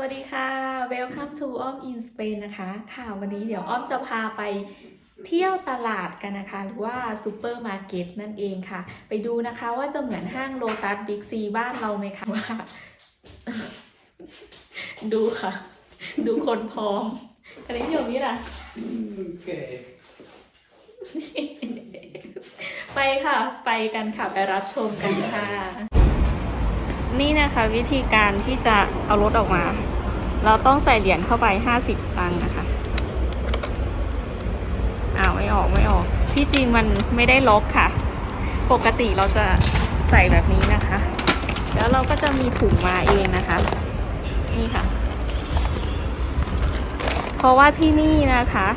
วัสดีค่ะ Welcome to อ้อม in Spain นะคะ ค่ะ วันนี้เดี๋ยวอ้อมจะพาไปเที่ยวตลาดกันนะคะ หรือว่าซูเปอร์มาร์เก็ตนั่นเองค่ะ ไปดูนะคะว่าจะเหมือนห้างโลตัสบิ๊กซีบ้านเราไหมคะว่า ดูค่ะ ดูคนพร้อมอันนี้อยู่นี่ล่ะ Okay. ไปค่ะ ไปกันค่ะ ไปรับชมกันค่ะ นี่นะคะวิธีการที่จะเอารถออกมา เราต้องใส่เหรียญเข้าไป 50 สตางค์นะคะอ้าวไม่ออกไม่ออก ที่จริงมันไม่ได้ล็อกค่ะ ปกติเราจะใส่แบบนี้นะคะ แล้วเราก็จะมีถุงมาเองนะคะ นี่ค่ะ เพราะว่าที่นี่นะคะ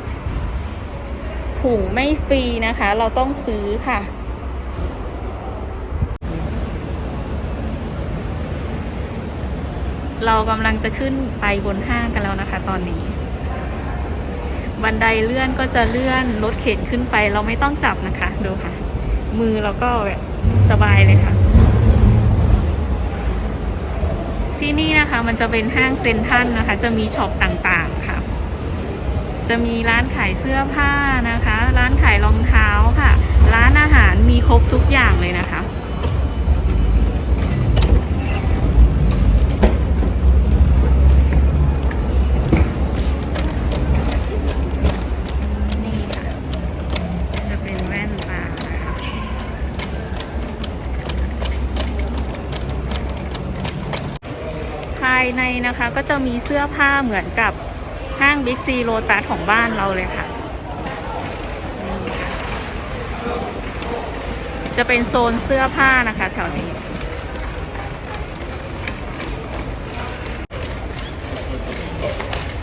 ถุงไม่ฟรีนะคะ เราต้องซื้อค่ะ เรากำลังจะขึ้นไปบนห้างกันแล้วนะคะ ตอนนี้ บันไดเลื่อนก็จะเลื่อนรถเข็นขึ้นไป เราไม่ต้องจับนะคะ ดูค่ะ มือเราก็แบบสบายเลยค่ะ ที่นี่นะคะมันจะเป็นห้างเซ็นทรัลนะคะ จะมีช็อปต่างๆค่ะ จะมีร้านขายเสื้อผ้านะคะ ร้านขายรองเท้าค่ะ ร้านอาหารมีครบทุกอย่างเลยนะคะ นี่ค่ะ จะเป็นแว่นตานะคะ ภายในนะคะก็จะมีเสื้อผ้าเหมือนกับห้างบิ๊กซีโ t ตัสของบ้านเราเลยค่ะนี่ค่ะ จะเป็นโซนเสื้อผ้านะคะแถวนี้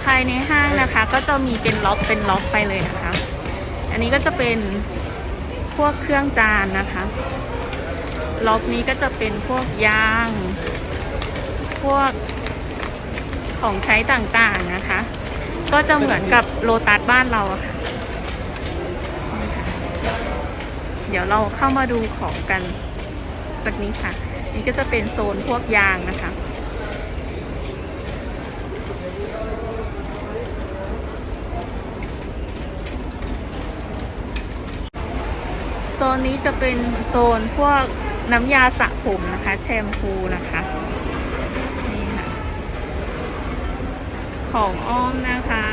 ภายในห้างนะคะก็จะมีเป็นล็อกเป็นล็อกไปเลยนะคะ อันนี้ก็จะเป็นพวกเครื่องจานนะคะล็อกนี้ก็จะเป็นพวกยาง พวก ของใช้ต่างๆนะคะ ก็จะเหมือนกับโลตัสบ้านเราอะค่ะนี่ค่ะเดี๋ยวเราเข้ามาดูของกันสักนิดค่ะ นี่ก็จะเป็นโซนพวกยางนะคะโซนนี้จะเป็นโซนพวกน้ำยาสระผมนะคะ แชมพูนะคะ ของอ้อมนะคะ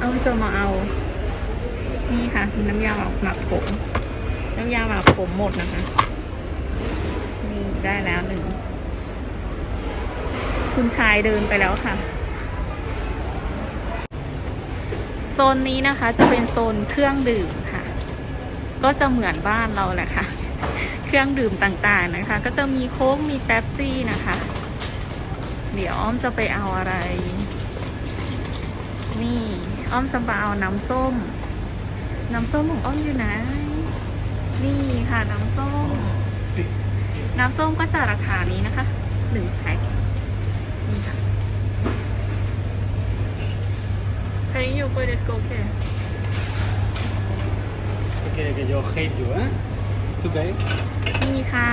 อ้อมจะมาเอา นี่ค่ะ น้ำยาหมักผม น้ำยาหมักผมหมดนะคะ นี่ได้แล้วหนึ่ง คุณชายเดินไปแล้วค่ะ โซนนี้นะคะจะเป็นโซนเครื่องดื่มค่ะ ก็จะเหมือนบ้านเราแหละค่ะ เครื่องดื่มต่างๆนะคะ ก็จะมีโค้กมีแป๊บซี่นะคะ เดี๋ยวอ้อมจะไปเอาอะไร นี่ อ้อมจะมาเอาน้ำส้ม น้ำส้มของอ้อมอยู่ไหน นี่ค่ะน้ำส้ม น้ำส้มก็จะราคานี้นะคะ หนึ่งแพ็คนี่ค่ะ Cariño, puedes coger. ¿Tú quieres que yo hate you, eh? ¿Tú qué? นี่ค่ะ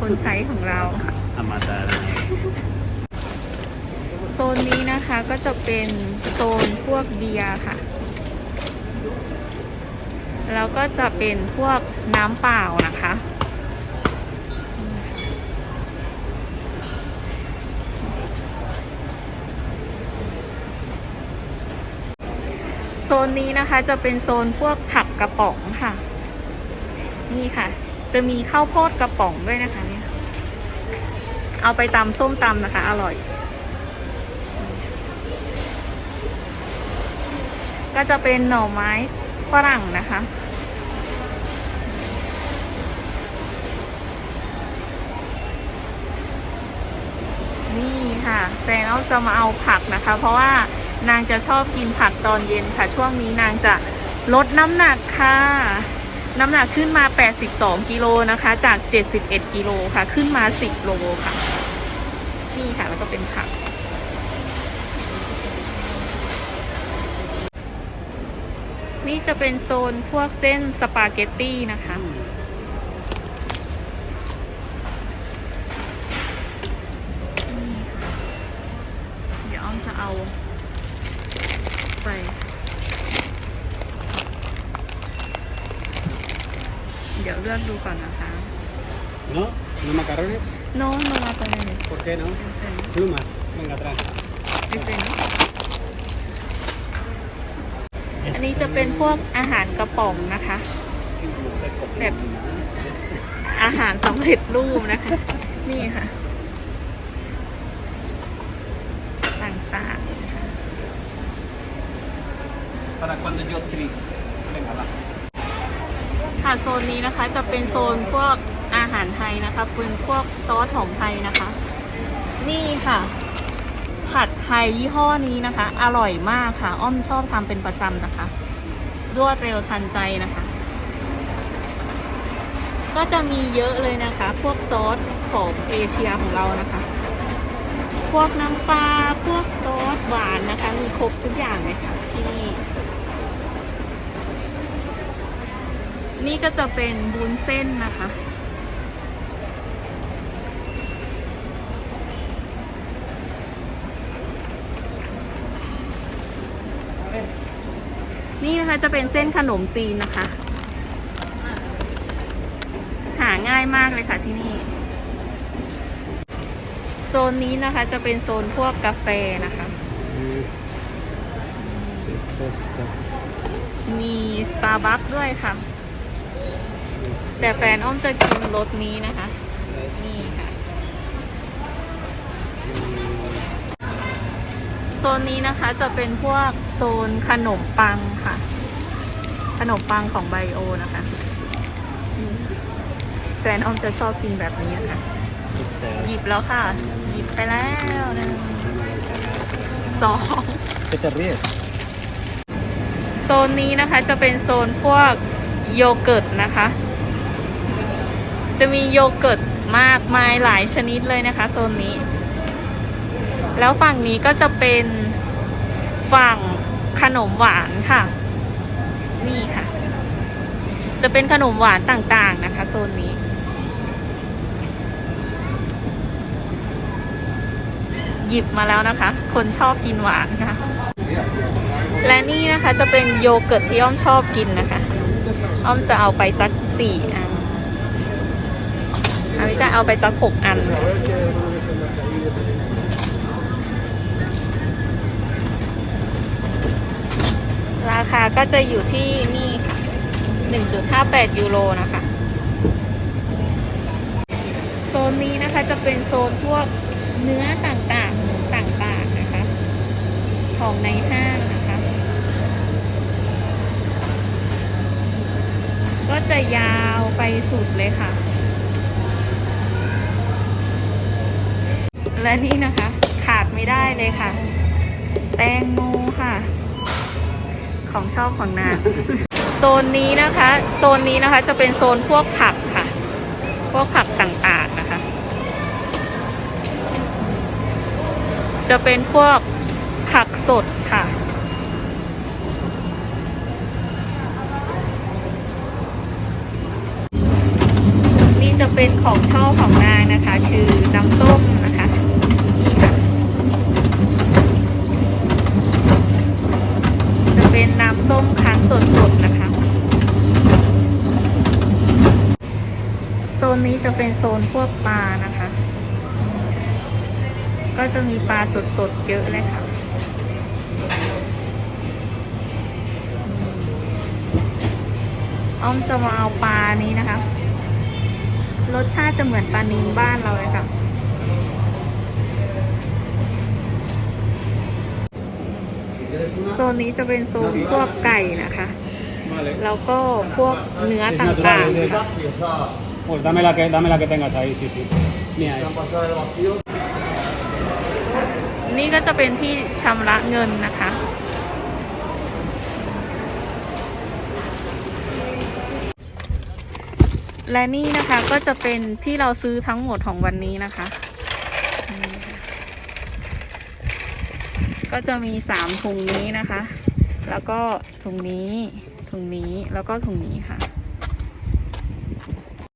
คนใช้ของเรา A matar. โซนนี้นะคะก็จะเป็นโซนพวกเบียร์ค่ะ แล้วก็จะเป็นพวกน้ำเปล่านะคะ โซนนี้นะคะจะเป็นโซนพวกผักกระป๋องค่ะ นี่ค่ะ จะมีข้าวโพดกระป๋องด้วยนะคะเนี่ย เอาไปตำส้มตำนะคะ อร่อย ก็จะเป็นหน่อไม้ฝรั่งนะคะ นี่ค่ะแฟนเอาจะมาเอาผักนะคะ เพราะว่านางจะชอบกินผักตอนเย็นค่ะ ช่วงนี้นางจะลดน้ำหนักค่ะ น้ำหนักขึ้นมา 82 กิโลนะคะ จาก 71 กิโลค่ะ ขึ้นมา 10 โลค่ะ นี่ค่ะ แล้วก็เป็นผัก นี่จะเป็นโซนพวกเส้นสปาเกตตี้นะคะนี่ค่ะไปเดี๋ยวเลือกดูก่อนนะคะ ¿No? ¿No macarrones? no no va a poner esto. ¿Por qué no? Este no. Plumas. Venga, atrás. Este no. อั นี้จะเป็นพวกอาหารกระป๋องนะคะ แบบ อาหารสำเร็จรูปนะคะ นี่ค่ะ ต่างๆนะคะ Para cuando yo triste. Venga, va. ค่ะโซนนี้นะคะจะเป็นโซนพวกอาหารไทยนะคะเป็นพวกซอสของไทยนะคะ นี่ค่ะ ผัดไทยยี่ห้อนี้นะคะ อร่อยมากค่ะ อ้อมชอบทำเป็นประจำนะคะ รวดเร็วทันใจนะคะ ก็จะมีเยอะเลยนะคะ พวกซอสของเอเชียของเรานะคะ พวกน้ำปลาพวกซอสหวานนะคะ มีครบทุกอย่างเลยค่ะที่นี่นี่ก็จะเป็นบุ้นเส้นนะคะ นี่นะคะจะเป็นเส้นขนมจีนนะคะ หาง่ายมากเลยค่ะที่นี่ โซนนี้นะคะจะเป็นโซนพวกกาแฟนะคะมีสตาร์บัคด้วยค่ะ แต่แฟนอ้อมจะกินรสนี้นะคะ นี่ค่ะ โซนนี้นะคะจะเป็นพวกโซนขนมปังค่ะ นมปังของไบโอนะคะนี่แฟนอ้อมจะชอบกินแบบนี้นะคะ Este หยิบแล้วค่ะ หยิบไปแล้วหนึ่งสอง ¿Qué te ríes? โซนนี้นะคะจะเป็นโซนพวกโยเกิร์ตนะคะ จะมีโยเกิร์ตมากมายหลายชนิดเลยนะคะโซนนี้ แล้วฝั่งนี้ก็จะเป็นฝั่งขนมหวานค่ะ นี่ค่ะ จะเป็นขนมหวานต่างๆนะคะ โซนนี้ หยิบมาแล้วนะคะ คนชอบกินหวานค่ะ และนี่นะคะจะเป็นโยเกิร์ตที่อ้อมชอบกินนะคะ อ้อมจะเอาไปสักสี่อันอาวิชาเอาไปสักหกอัน จะอยู่ที่นี่ค่ะ1.58 ยูโรนะคะ โซนนี้นะคะจะเป็นโซนพวกเนื้อต่างๆหมูต่างๆนะคะ ของในห้างนะคะ ก็จะยาวไปสุดเลยค่ะ และนี่นะคะขาดไม่ได้เลยค่ะ แตงโม ของชอบของนางโซนนี้นะคะ โซนนี้นะคะจะเป็นโซนพวกผักค่ะ พวกผักต่างๆนะคะ จะเป็นพวกผักสดค่ะนี่จะเป็นของชอบของนางนะคะ คือน้ำส้มนะคะนี่ค่ะ จะ เป็นน้ำส้มคั้นสดๆนะคะโซนนี้จะเป็นโซนพวกปลานะคะ ก็จะมีปลาสดๆเยอะเลยค่ะอ้อมจะมาเอาปลานี้นะคะ รสชาติจะเหมือนปลานิลบ้านเราเลยค่ะ โซนนี้จะเป็นโซนพวกไก่นะคะ Vale. แล้วก็พวกเนื้อ Es ต่าง natural. ๆค่ะ Pues dame la, que, dame la que tengas ahí, sí, sí. Mira, es. นี่ก็จะเป็นที่ชำระเงินนะคะ และนี่นะคะก็จะเป็นที่เราซื้อทั้งหมดของวันนี้นะคะนี่ค่ะ ก็จะมีสามถุงนี้นะคะ แล้วก็ถุงนี้ ถุงนี้ แล้วก็ถุงนี้ค่ะ